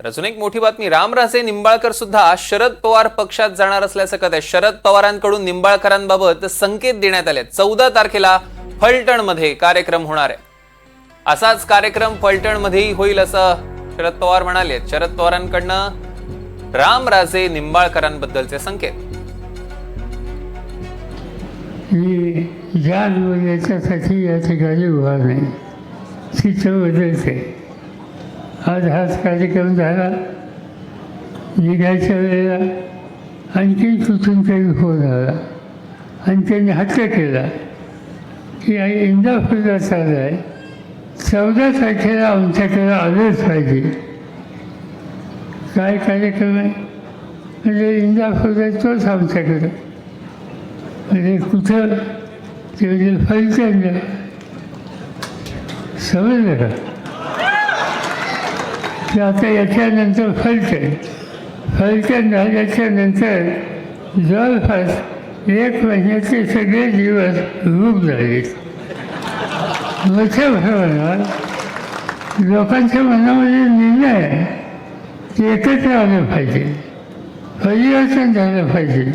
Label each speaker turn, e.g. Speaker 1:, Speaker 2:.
Speaker 1: तर अजून एक मोठी बातमी. रामराजे निंबाळकर सुद्धा शरद पवार पक्षात जाणार असल्याचं कथ आहे शरद पवारांकडून निंबाळकरांबाबत संकेत देण्यात आले चौदा तारखेला फलटणमध्ये कार्यक्रम होणार आहे. असाच कार्यक्रम फलटणमध्येही होईल असं शरद पवार म्हणाले शरद पवारांकडनं रामराजे निंबाळकरांबद्दलचे संकेत.
Speaker 2: मी याच्यासाठी या ठिकाणी उभा नाही बदलते आज हाच कार्यक्रम झाला. निघायच्या वेळेला आणखीन कुठून काही फोन हो आला आणि त्यांनी हत्य केला. की आई इंदापूरला चालला आहे. चौदा तारखेला आमच्याकडे आलंच पाहिजे. काय कार्यक्रम आहे? म्हणजे इंदापूरला तोच आमच्याकडं. म्हणजे कुठं? ते म्हणजे फलटण. समजलं का? ते आता याच्यानंतर फलटण फलटण झाल्याच्यानंतर जवळपास एक महिन्याचे सगळे दिवस रूप झाले. मोठ्या प्रमाणात लोकांच्या मनामध्ये निर्णय आहे की एकत्र आलं पाहिजे. परिवर्तन झालं पाहिजे.